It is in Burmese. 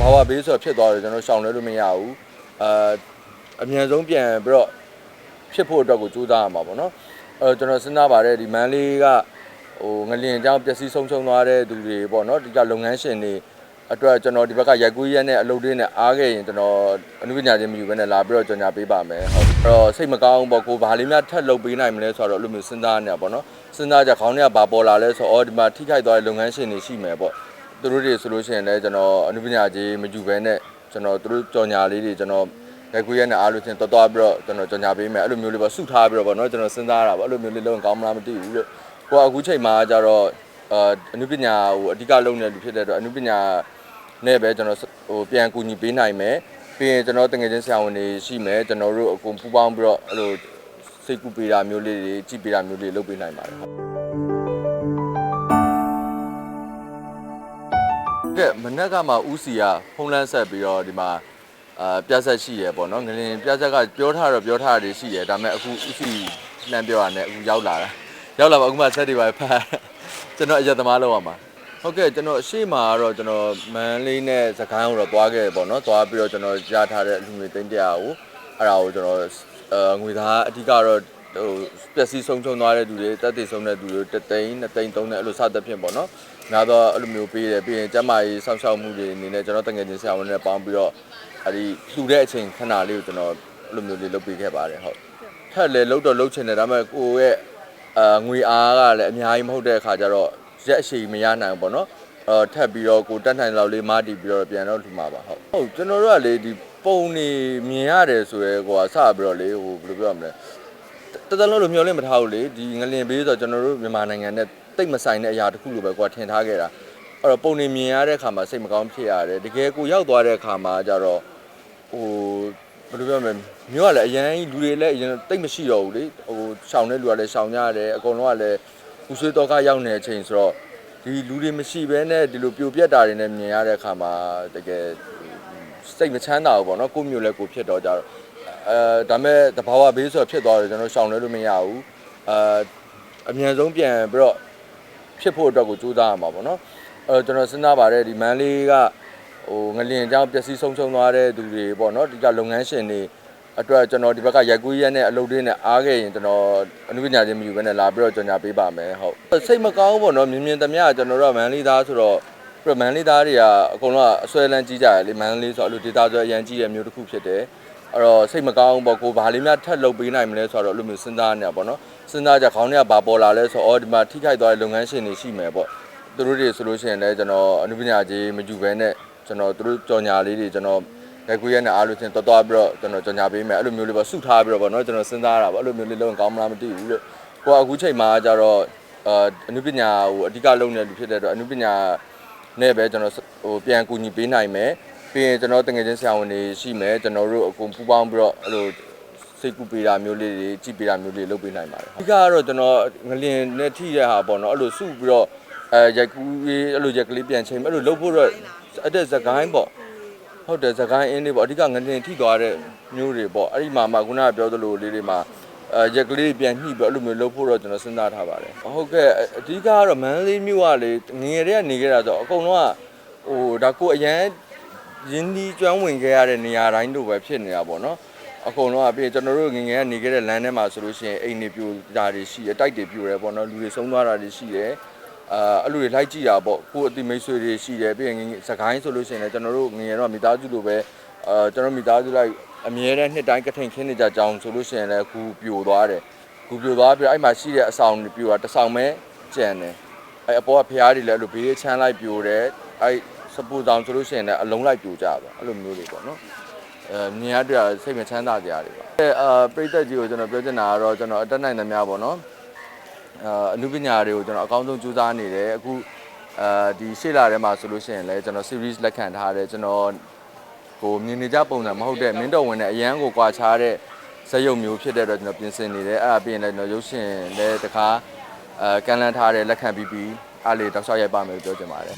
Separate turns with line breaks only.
ဘာဝဘေးဆိုတော့ဖြစ်သွားတယ်ကျွန်တော်ရှောင်လဲလို့မရဘူးအာအမြန်ဆုံးပြန်ပြီးတော့ဖြစ်ဖို့အတွက်ကိုကြိုးစားရမှာပေါ့နော်အဲတော့ကျွန်တော်စဉ်းစားပါတယ်ဒီမန်းလေးကဟိုငလျင်အကြောင်းပျက်စီးဆုံးရှုံးသွားတဲ့သူတွေပေါ့နော်ဒီကလုပ်ငန်းရှင်တွေအတွက်ကျွန်တော်ဒီဘက်ကရိုက်ကူးရက်နဲ့အလုပ်တွေနဲ့အားခဲ့ရင်ကျွန်တော်အနုပညာချင်းမယူဘဲနဲ့လာပြီးတော့ကြော်ညာပေးပါမယ်ဟုတ်အဲ့တော့စိတ်မကောင်းဘူးပေါ့ကိုဘာလေးများထပ်လုပ်ပေးနိုင်မလဲဆိုတော့အဲ့လိုမျိုးစဉ်းစားနေတာပေါ့နော်စဉ်းစားကြခေါင်းထဲကဘာပေါ်လာလဲဆိုတော့အော်ဒီမှာထိခိုက်သွားတဲ့လုပ်ငန်းရှင်တွေရှိမယ်ပေါ့ သူတို့တွေဆိုလို့ရှိရင်လည်းကျွန်တော်အနုပညာကြီးမယူဘဲနဲ့ကျွန်တော်သူတို့ကြော်ညာလေးတွေကျွန်တော်လက်ကွေးရနဲ့အားလို့ချင်းတော်တော်ပြီးတော့ကျွန်တော်ကြော်ညာပေးမယ်အဲ့လိုမျိုးလေးပေါ့စုထားပြီးတော့ပေါ့နော်ကျွန်တော်စဉ်းစားရတာပေါ့အဲ့လိုမျိုးလေးလုံးကောင်းမလားမသိဘူးလို့ကိုကအခုချိန်မှာကျတော့အာအနုပညာဟိုအဓိကလုပ်နေလူဖြစ်တဲ့အတွက်အနုပညာနဲ့ပဲကျွန်တော်ဟိုပြန်ကူညီပေးနိုင်မယ်ပြီးရင်ကျွန်တော်တငယ်ချင်းဆရာဝန်တွေရှိမယ်ကျွန်တော်တို့အကုန်ပူးပေါင်းပြီးတော့အဲ့လိုစိတ်ကူပေးတာမျိုးလေးတွေကြည့်ပေးတာမျိုးလေးလုပ်ပေးနိုင်ပါတယ် ကဲမနက်ကမှဦးစီကဖုန်းလန်းဆက်ပြီးတော့ဒီမှာအာပြဆက်ရှိရပေါ့နော်ငလင်ပြဆက်ကပြောထားတော့ပြောထားတာတွေရှိရဒါပေမဲ့အခုဦးစီလှမ်းပြောရတဲ့အခုရောက်လာတာရောက်လာပါအခုမှဆက်တွေပါဖတ်ကျွန်တော်အရက်သမားလောက်ရမှာဟုတ်ကဲ့ကျွန်တော်အရှိမကတော့ကျွန်တော်မန်လေးနဲ့စကိုင်းကိုတော့သွားခဲ့ပေါ့နော်သွားပြီးတော့ကျွန်တော်ကြားထားတဲ့လူငွေသိန်းတရာကိုအဲ့ဒါကိုကျွန်တော်အဲငွေသားအဓိကတော့ ဟိုပျက်စီးဆုံးရှုံးသွားတဲ့သူတွေတက်တည်ဆုံးတဲ့သူတွေတသိန်းနှစ်သိန်းသုံးတဲ့အဲ့လိုစသဖြင့်ပေါ့နော်များတော့အဲ့လိုမျိုးပေးတယ်ပြီးရင်ကျမကြီးစောင့်ရှောက်မှုတွေအနေနဲ့ကျွန်တော်တငယ်ချင်းဆရာဝန်တွေနဲ့ပေါင်းပြီးတော့အဲ့ဒီလှူတဲ့အချိန်ခဏလေးကိုကျွန်တော်အဲ့လိုမျိုးလေးလုပ်ပေးခဲ့ပါတယ်ဟုတ်ထက်လေလှုပ်တော့လှုပ်ချင်တယ်ဒါပေမဲ့ကိုယ့်ရဲ့အာငွေအားကလည်းအများကြီးမဟုတ်တဲ့အခါကျတော့ရက်အရှိန်မရနိုင်ဘူးပေါ့နော်အော်ထပ်ပြီးတော့ကိုတက်နိုင်လောက်လေးမားတီပြီးတော့ပြန်တော့လှူမှာပါဟုတ်ဟုတ်ကျွန်တော်တို့ကလေဒီပုံနေမြင်ရတယ်ဆိုရဲကိုကစပြီးတော့လေဟိုဘယ်လိုပြောရမလဲ တော်တော်လို့မျောလင့်မထားဘူးလေဒီငလင်ဘေးဆိုတော့ကျွန်တော်တို့မြန်မာနိုင်ငံနဲ့တိတ်မဆိုင်တဲ့အရာတစ်ခုလိုပဲကွာထင်ထားခဲ့တာအဲ့တော့ပုံနေမြင်ရတဲ့အခါမှာစိတ်မကောင်းဖြစ်ရတယ်တကယ်ကိုရောက်သွားတဲ့အခါမှာကျတော့ဟိုဘယ်လိုပြောမလဲမြို့ကလည်းအရန်ကြီးလူတွေလည်းအရင်တိတ်မရှိတော့ဘူးလေဟိုရှောင်တဲ့လူကလည်းရှောင်ကြရတယ်အကုန်လုံးကလည်းဦးဆွေးတော့ကရောက်နေတဲ့အချိန်ဆိုတော့ဒီလူတွေမရှိဘဲနဲ့ဒီလိုပြိုပြက်တာတွေနဲ့မြင်ရတဲ့အခါမှာတကယ်စိတ်မချမ်းသာဘူးပေါ့နော်ကိုယ့်မျိုးလည်းကိုယ်ဖြစ်တော့ကြတော့ အဲဒါမဲ့တဘာဝဘေးဆိုတော့ဖြစ်သွားတယ်ကျွန်တော်ရှောင်လဲလို့မရဘူးအာအမြန်ဆုံးပြန်ပြီးတော့ဖြစ်ဖို့အတွက်ကိုကြိုးစားရမှာပေါ့နော်အဲတော့ကျွန်တော်စဉ်းစားပါတယ်ဒီမန်းလေးကဟိုငလျင်အကြောင်းပျက်စီးဆုံးရှုံးသွားတဲ့သူတွေပေါ့နော်ဒီကလုပ်ငန်းရှင်တွေအတွက်ကျွန်တော်ဒီဘက်ကရိုက်ကူးရက်နဲ့အလုပ်တွေနဲ့အားခဲ့ရင်ကျွန်တော်အနုပညာချင်းမယူဘဲနဲ့လာပြီးတော့ကြော်ညာပေးပါမယ်ဟုတ်စိတ်မကောင်းဘူးပေါ့နော်မြင်မြင်သမျှကျွန်တော်တို့ကမန်းလေးသားဆိုတော့ပြမန်းလေးသားတွေကအကုန်လုံးကအဆွဲလန်းကြီးကြတယ်လေမန်းလေးဆိုတော့အဲ့လိုဒေတာဆိုအရန်ကြီးတဲ့မျိုးတစ်ခုဖြစ်တယ် အဲ့တော့စိတ်မကောင်းဘူးပေါ့ကိုဘာလေးများထပ်လုပ်ပေးနိုင်မလဲဆိုတော့အဲ့လိုမျိုးစဉ်းစားနေတာပေါ့နော်စဉ်းစားကြခေါင်းထဲကဘာပေါ်လာလဲဆိုတော့အော်ဒီမှာထိခိုက်သွားတဲ့လုပ်ငန်းရှင်တွေရှိမယ်ပေါ့သူတို့တွေဆိုလို့ရှိရင်လည်းကျွန်တော်အနုပညာကြီးမယူဘဲနဲ့ကျွန်တော်သူတို့ကြော်ညာလေးတွေကျွန်တော်လက်ကွေးရနဲ့အားလို့ချင်းတော်တော်ပြီးတော့ကျွန်တော်ကြော်ညာပေးမယ်အဲ့လိုမျိုးလေးပေါ့စုထားပြီးတော့ပေါ့နော်ကျွန်တော်စဉ်းစားတာပေါ့အဲ့လိုမျိုးလေးလုံးကောင်းမလားမသိဘူးလို့ကိုကအခုချိန်မှာကျတော့အာအနုပညာဟိုအဓိကလုပ်နေတဲ့လူဖြစ်တဲ့အတွက်အနုပညာနဲ့ပဲကျွန်တော်ဟိုပြန်ကူညီပေးနိုင်မယ် ပြီးရင်ကျွန်တော်တငယ်ချင်းဆရာဝန်တွေရှိမယ်ကျွန်တော်တို့အကုန်ပူးပေါင်းပြီးတော့အဲ့လိုစိတ်ကူပေးတာမျိုးလေးတွေကြည့်ပေးတာမျိုးလေးလုပ်ပေးနိုင်ပါတယ်အဓိကကတော့ကျွန်တော်ငလင်နဲ့ထိတဲ့ဟာပေါ့နော်အဲ့လိုစုပြီးတော့အဲရိုက်ကူးရေးအဲ့လိုရက်ကလေးပြန်ချိန်အဲ့လိုလုပ်ဖို့တော့အဲ့တဲ့ဇကိုင်းပေါ့ဟုတ်တယ်ဇကိုင်းအင်းလေးပေါ့အဓိကငလင်ထိသွားတဲ့မျိုးတွေပေါ့အဲ့ဒီမှာမှခုနကပြောသလိုလေးတွေမှာအဲရက်ကလေးပြန်ညှိပြီးအဲ့လိုမျိုးလုပ်ဖို့တော့ကျွန်တော်စဉ်းစားထားပါတယ်ဟုတ်ကဲ့အဓိကကတော့မန္တလေးမြို့ကလေငငယ်တည်းကနေခဲ့တာဆိုတော့အကုန်လုံးကဟိုဒါကိုအရန် ရင်းနှီးကျွမ်းဝင်ခဲ့ရတဲ့နေရာတိုင်းတို့ပဲဖြစ်နေတာပေါ့နော်အကုန်လုံးကပြီးရင်ကျွန်တော်တို့ငယ်ငယ်ကနေခဲ့တဲ့လမ်းထဲမှာဆိုလို့ရှိရင်အိမ်တွေပြိုတာတွေရှိတယ်တိုက်တွေပြိုတယ်ပေါ့နော်လူတွေဆုံးသွားတာတွေရှိတယ်အာအဲ့လိုတွေလိုက်ကြည့်တာပေါ့ကိုယ်အတိမိတ်ဆွေတွေရှိတယ်ပြီးရင်ငယ်ငယ်စကိုင်းဆိုလို့ရှိရင်လည်းကျွန်တော်တို့ငယ်ငယ်တော့မိသားစုလိုပဲအာကျွန်တော်မိသားစုလိုက်အမြဲတမ်းနှစ်တိုင်းကထိန်ခင်းနေကြကြောင်းဆိုလို့ရှိရင်လည်းအခုပြိုသွားတယ်အခုပြိုသွားပြီးတော့အဲ့မှာရှိတဲ့အဆောင်တွေပြိုတာတစ်ဆောင်ပဲကျန်တယ်အဲ့အပေါ်ကဖျားတွေလည်းအဲ့လိုဘေးချမ်းလိုက်ပြိုတယ်အဲ့ စပူတောင်ဆိုလို့ရှိရင်လည်းအလုံးလိုက်ပြိုကြပါအဲ့လိုမျိုးတွေပေါ့နော်အဲမြင်ရတဲ့စိတ်မချမ်းသာကြရတယ်ပါအဲအာပရိသတ်ကြီးကိုကျွန်တော်ပြောချင်တာကတော့ကျွန်တော်အတက်နိုင်သမျှပေါ့နော်အာအနုပညာတွေကိုကျွန်တော်အကောင်းဆုံးကြိုးစားနေတယ်အခုအာဒီရှေ့လာထဲမှာဆိုလို့ရှိရင်လည်းကျွန်တော် series လက်ခံထားတယ်ကျွန်တော်ကိုမြင်နေကြပုံစံမဟုတ်တဲ့မင်းတော်ဝင်တဲ့အရန်ကိုကွာခြားတဲ့ဇက်ရုပ်မျိုးဖြစ်တဲ့အတွက်ကျွန်တော်ပြင်ဆင်နေတယ်အဲ့ဒါပြီးရင်လည်းကျွန်တော်ရုပ်ရှင်လည်းတခါအဲကန်လန်းထားတဲ့လက်ခံပြီးပြီးအားလေးတောက်လျှောက်ရိုက်ပါမယ်လို့ပြောချင်ပါတယ်